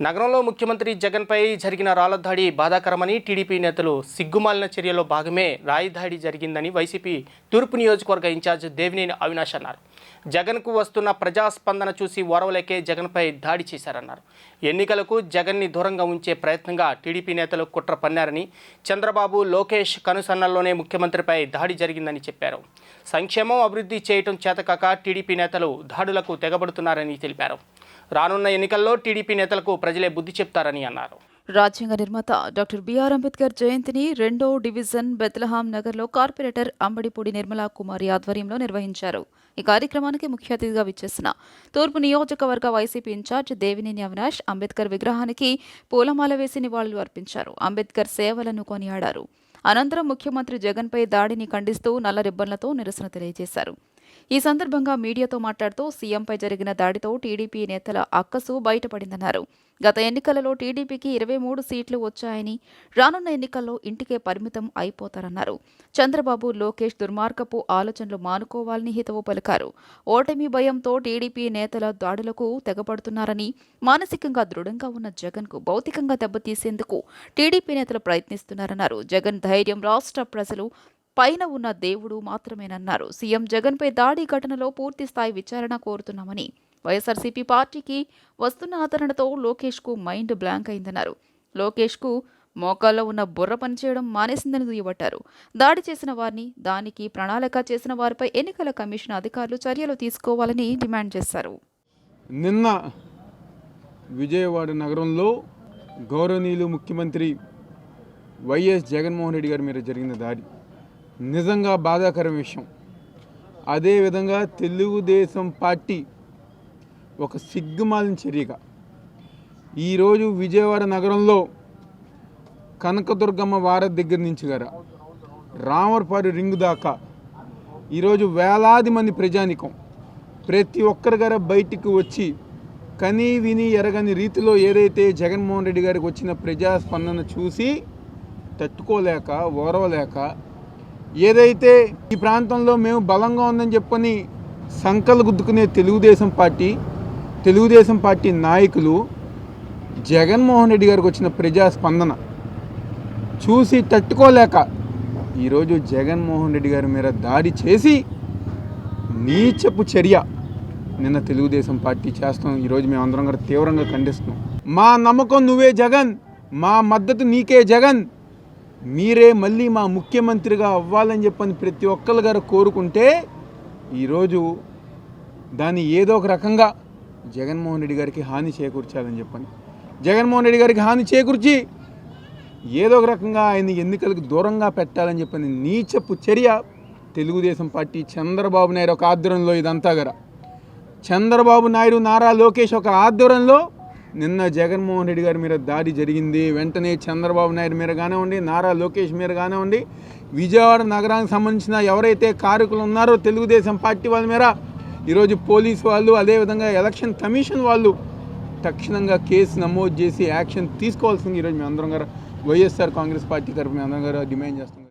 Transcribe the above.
నగరంలో ముఖ్యమంత్రి జగన్పై జరిగిన రాళ్ళదాడి బాధాకరమని టీడీపీ నేతలు సిగ్గుమాలిన చర్యలో భాగమే రాయి దాడి జరిగిందని వైసీపీ తూర్పు నియోజకవర్గ ఇన్ఛార్జ్ దేవినేని అవినాష్ అన్నారు. జగన్కు వస్తున్న ప్రజాస్పందన చూసి ఓరవలేకే జగన్పై దాడి చేశారన్నారు. ఎన్నికలకు జగన్ని దూరంగా ఉంచే ప్రయత్నంగా టీడీపీ నేతలు కుట్ర పన్నారని చంద్రబాబు లోకేష్ కనుసన్నల్లోనే ముఖ్యమంత్రిపై దాడి జరిగిందని చెప్పారు. సంక్షేమం అభివృద్ధి చేయటం చేతకాక టీడీపీ నేతలు దాడులకు తెగబడుతున్నారని తెలిపారు. రానున్న ఎన్నికల్లో టీడీపీ నేతలకు ప్రజలే బుద్ధి చెప్తారని అన్నారు. రాజ్యాంగ నిర్మాత డాక్టర్ బిఆర్ అంబేద్కర్ జయంతిని రెండో డివిజన్ బెత్లహాం నగర్లో కార్పొరేటర్ అంబడిపూడి నిర్మలా కుమారి ఆధ్వర్యంలో నిర్వహించారు. ఈ కార్యక్రమానికి ముఖ్య అతిథిగా విచ్చేసిన తూర్పు నియోజకవర్గ వైసీపీ ఇన్ఛార్జ్ దేవినేని అవినాష్ అంబేద్కర్ విగ్రహానికి పూలమాల వేసి నివాళులు అర్పించారు. అంబేద్కర్ సేవలను కొనియాడారు. అనంతరం ముఖ్యమంత్రి జగన్పై దాడిని ఖండిస్తూ నల్ల రిబ్బన్లతో నిరసన తెలియజేశారు. ఈ సందర్భంగా మీడియాతో మాట్లాడుతూ సీఎంపై జరిగిన దాడితో టీడీపీ నేతల అక్కసు బయటపడిందన్నారు. గత ఎన్నికలలో టీడీపీకి ఇరవై మూడు సీట్లు వచ్చాయని రానున్న ఎన్నికల్లో ఇంటికే పరిమితం అయిపోతారన్నారు. చంద్రబాబు లోకేష్ దుర్మార్గపు ఆలోచనలు మానుకోవాలని హితవు పలికారు. ఓటమి భయంతో టీడీపీ నేతల దాడులకు తెగపడుతున్నారని మానసికంగా దృఢంగా ఉన్న జగన్కు భౌతికంగా దెబ్బతీసేందుకు టీడీపీ నేతలు ప్రయత్నిస్తున్నారన్నారు. జగన్ ధైర్యం రాష్ట్ర ప్రజలు పైన ఉన్న దేవుడు మాత్రమేనన్నారు. సీఎం జగన్పై దాడి ఘటనలో పూర్తి స్థాయి విచారణ కోరుతున్నామని వైఎస్ఆర్సీపీ పార్టీకి వస్తున్న ఆదరణతో లోకేష్కు మైండ్ బ్లాంక్ అయిందన్నారు. లోకేష్కు మోకాల్లో ఉన్న బుర్ర పనిచేయడం మానేసిందని దుయ్యబట్టారు. దాడి చేసిన వారిని దానికి ప్రణాళిక చేసిన వారిపై ఎన్నికల కమిషన్ అధికారులు చర్యలు తీసుకోవాలని డిమాండ్ చేశారు. నిన్న విజయవాడ నగరంలో గౌరవనీయులు ముఖ్యమంత్రి వైఎస్ జగన్మోహన్ రెడ్డి గారి మీద జరిగిన దాడి. నిజంగా బాధాకరం విషయం. అదేవిధంగా తెలుగుదేశం పార్టీ ఒక సిగ్గుమాలిన చర్యగా. ఈరోజు విజయవాడ నగరంలో కనకదుర్గమ్మ వారధి దగ్గర నుంచి గారా రామర్పాడు రింగు దాకా ఈరోజు వేలాది మంది ప్రజానికం. ప్రతి ఒక్కరి గారు బయటికి వచ్చి కని విని ఎరగని రీతిలో ఏదైతే జగన్మోహన్ రెడ్డి గారికి వచ్చిన ప్రజాస్పందన చూసి తట్టుకోలేక ఓరవలేక ఏదైతే ఈ ప్రాంతంలో మేము బలంగా ఉందని చెప్పని సంకలు గుద్దుకునే తెలుగుదేశం పార్టీ తెలుగుదేశం పార్టీ నాయకులు జగన్మోహన్ రెడ్డి గారికి వచ్చిన ప్రజాస్పందన చూసి తట్టుకోలేక ఈరోజు జగన్మోహన్ రెడ్డి గారి మీద దాడి చేసి నీచపు చర్య నిన్న తెలుగుదేశం పార్టీ చేస్తాం. ఈరోజు మేము అందరం కూడా తీవ్రంగా ఖండిస్తున్నాం. మా నమ్మకం నువ్వే జగన్ మా మద్దతు నీకే జగన్ మీరే మళ్ళీ మా ముఖ్యమంత్రిగా అవ్వాలని చెప్పని ప్రతి ఒక్కరు గారు కోరుకుంటే ఈరోజు దాన్ని ఏదో ఒక రకంగా జగన్మోహన్ రెడ్డి గారికి హాని చేకూర్చాలని చెప్పని. జగన్మోహన్ రెడ్డి గారికి హాని చేకూర్చి ఏదో ఒక రకంగా ఆయన ఎన్నికలకు దూరంగా పెట్టాలని చెప్పని నీచపు చర్య తెలుగుదేశం పార్టీ చంద్రబాబు నాయుడు ఒక ఆధ్వర్యంలో ఇదంతా గర. చంద్రబాబు నాయుడు నారా లోకేష్ ఒక ఆధ్వర్యంలో నిన్న జగన్మోహన్ రెడ్డి గారి మీద దాడి జరిగింది. వెంటనే చంద్రబాబు నాయుడు మీద కానివ్వండి నారా లోకేష్ మీద కానివ్వండి విజయవాడ నగరానికి సంబంధించిన ఎవరైతే కారకులు ఉన్నారో తెలుగుదేశం పార్టీ వాళ్ళ మీద ఈరోజు పోలీసు వాళ్ళు అదేవిధంగా ఎలక్షన్ కమిషన్ వాళ్ళు తక్షణంగా కేసు నమోదు చేసి యాక్షన్ తీసుకోవాల్సింది ఈరోజు మేము అందరం గారు. వైఎస్ఆర్ కాంగ్రెస్ పార్టీ తరఫున అందరం గారు డిమాండ్ చేస్తున్నాం.